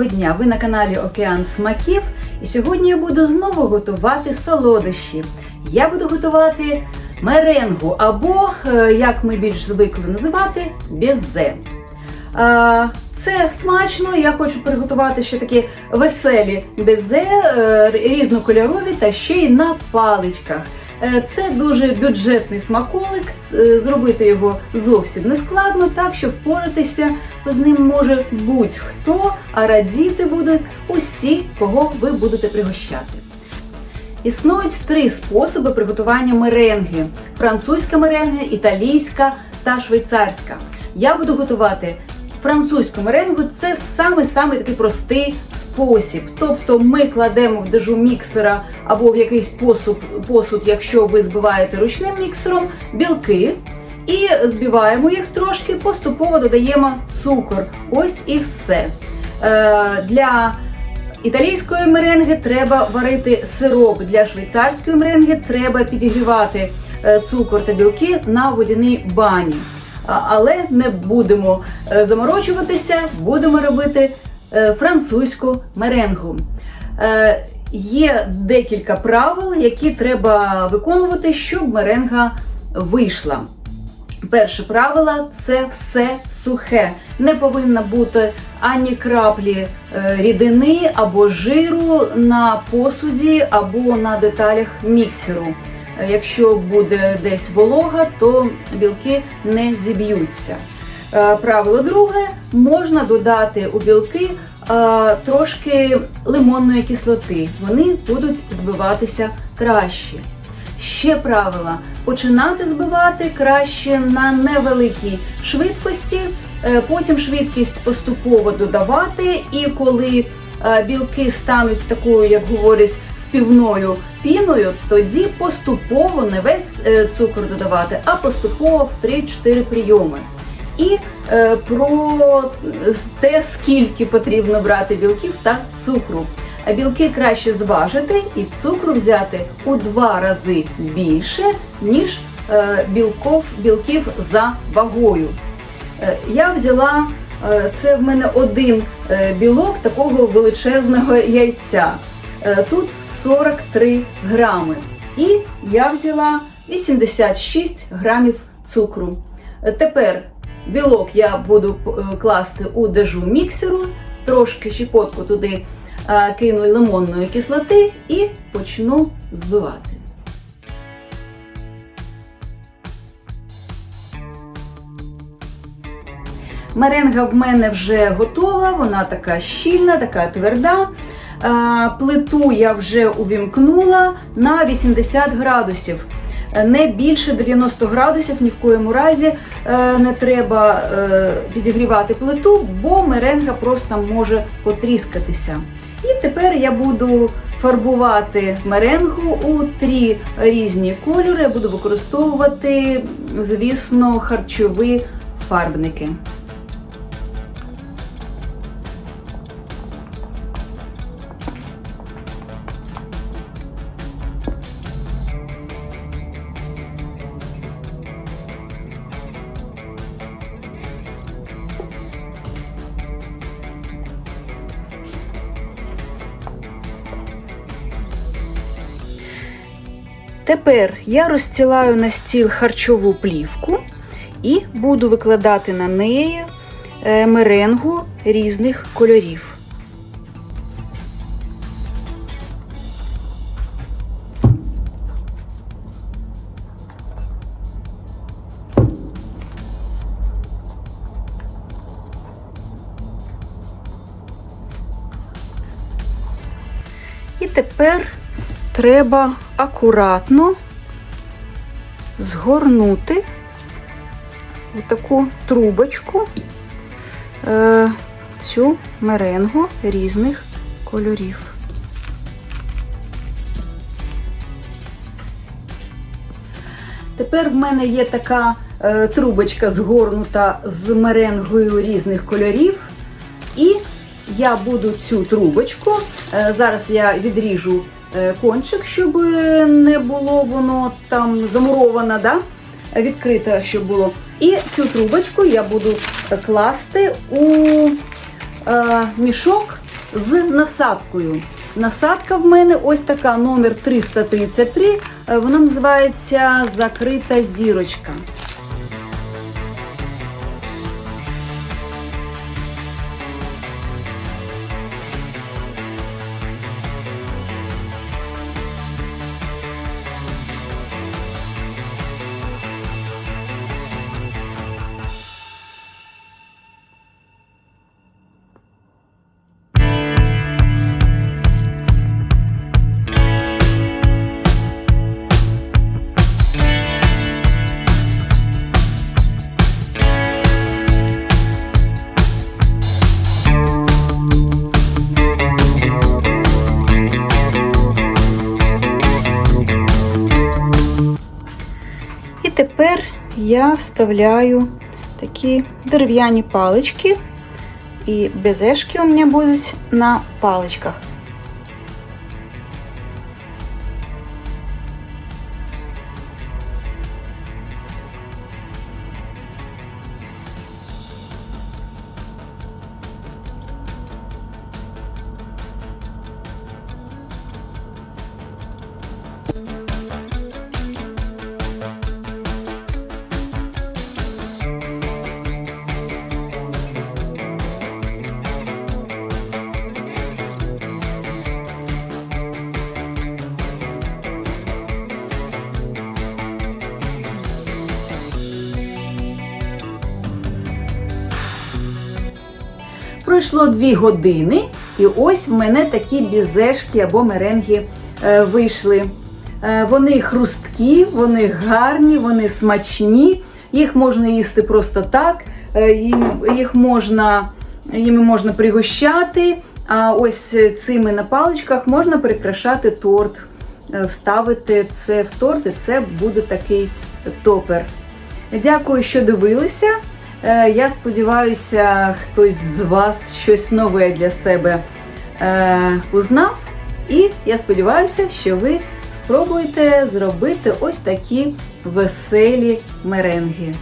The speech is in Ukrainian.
Доброго дня! Ви на каналі Океан Смаків. І сьогодні я буду знову готувати солодощі. Я буду готувати меренгу або, е, як ми більш звикли називати, безе. Це смачно. Я хочу приготувати ще такі веселі безе, е, різнокольорові та ще й на паличках. Е, Це дуже бюджетний смаколик. е, Зробити його зовсім не складно, так що впоратися з ним може будь-хто, а радіти будуть усі, кого ви будете пригощати. Існують три способи приготування меренги: французька меренга, італійська та швейцарська. Я буду готувати французьку меренгу. Це саме-саме такий простий спосіб. Тобто ми кладемо в дежу міксера або в якийсь посуд, посуд, якщо ви збиваєте ручним міксером, білки. І збиваємо їх трошки, поступово додаємо цукор. Ось і все. Е, для італійської меренги треба варити сироп. Для швейцарської меренги треба підігрівати е, цукор та білки на водяній бані. Але не будемо е, заморочуватися, будемо робити е, французьку меренгу. Е, Є декілька правил, які треба виконувати, щоб меренга вийшла. Перше правило це все сухе. Не повинно бути ані краплі рідини або жиру на посуді або на деталях міксеру. Якщо буде десь волога, то білки не зіб'ються. Е, Правило друге: можна додати у білки е, трошки лимонної кислоти. Вони будуть збиватися краще. Ще правила: починати збивати краще на невеликій швидкості, е, потім швидкість поступово додавати, і коли білки стануть такою, як говорять, співною піною, тоді поступово не весь е, цукор додавати, а поступово в 3-4 прийоми. І е, про те, скільки потрібно брати білків та цукру. Білки краще зважити і цукру взяти у два рази більше, ніж е, білков, білків за вагою. Е, Я взяла е, це в мене один е, білок такого величезного яйця. Е, Тут 43 грами. І я взяла 86 грамів цукру. Е, Тепер білок я буду е, класти у дежу міксеру, трошки щепотку туди е, кину лимонної кислоти і почну збивати. Меренга в мене вже готова, вона така щільна, така тверда. Плиту я вже увімкнула на 80 градусів. Не більше 90 градусів, ні в коєму разі е, не треба е, підігрівати плиту, бо меренга просто може потріскатися. І тепер я буду фарбувати меренгу у три різні кольори. Буду використовувати, звісно, харчові фарбники. Тепер я розстілаю на стіл харчову плівку і буду викладати на неї е, меренгу різних кольорів. І тепер треба акуратно згорнути у таку трубочку е, цю меренгу різних кольорів. Тепер в мене є така е, трубочка згорнута з меренгою різних кольорів. І я буду цю трубочку. е, зараз я відріжу кончик, щоб не було воно там замуровано, да? відкрите, щоб було. І цю трубочку я буду класти у е, мішок з насадкою. Насадка в мене ось така номер 333. Е, Вона називається Закрита зірочка. Тепер я вставляю такі дерев'яні палички, і безешки у мене будуть на паличках. Пройшло дві години, і ось в мене такі бізешки або меренги е, вийшли. Е, вони хрусткі, вони гарні, вони смачні. Їх можна їсти просто так, е, їм- їх можна, їми можна пригощати. А ось цими на паличках можна прикрашати торт, вставити це в торт, і це буде такий топер. Дякую, що дивилися. Е, Я сподіваюся, хтось з вас щось нове для себе е, узнав. І я сподіваюся, що ви спробуєте зробити ось такі веселі меренги.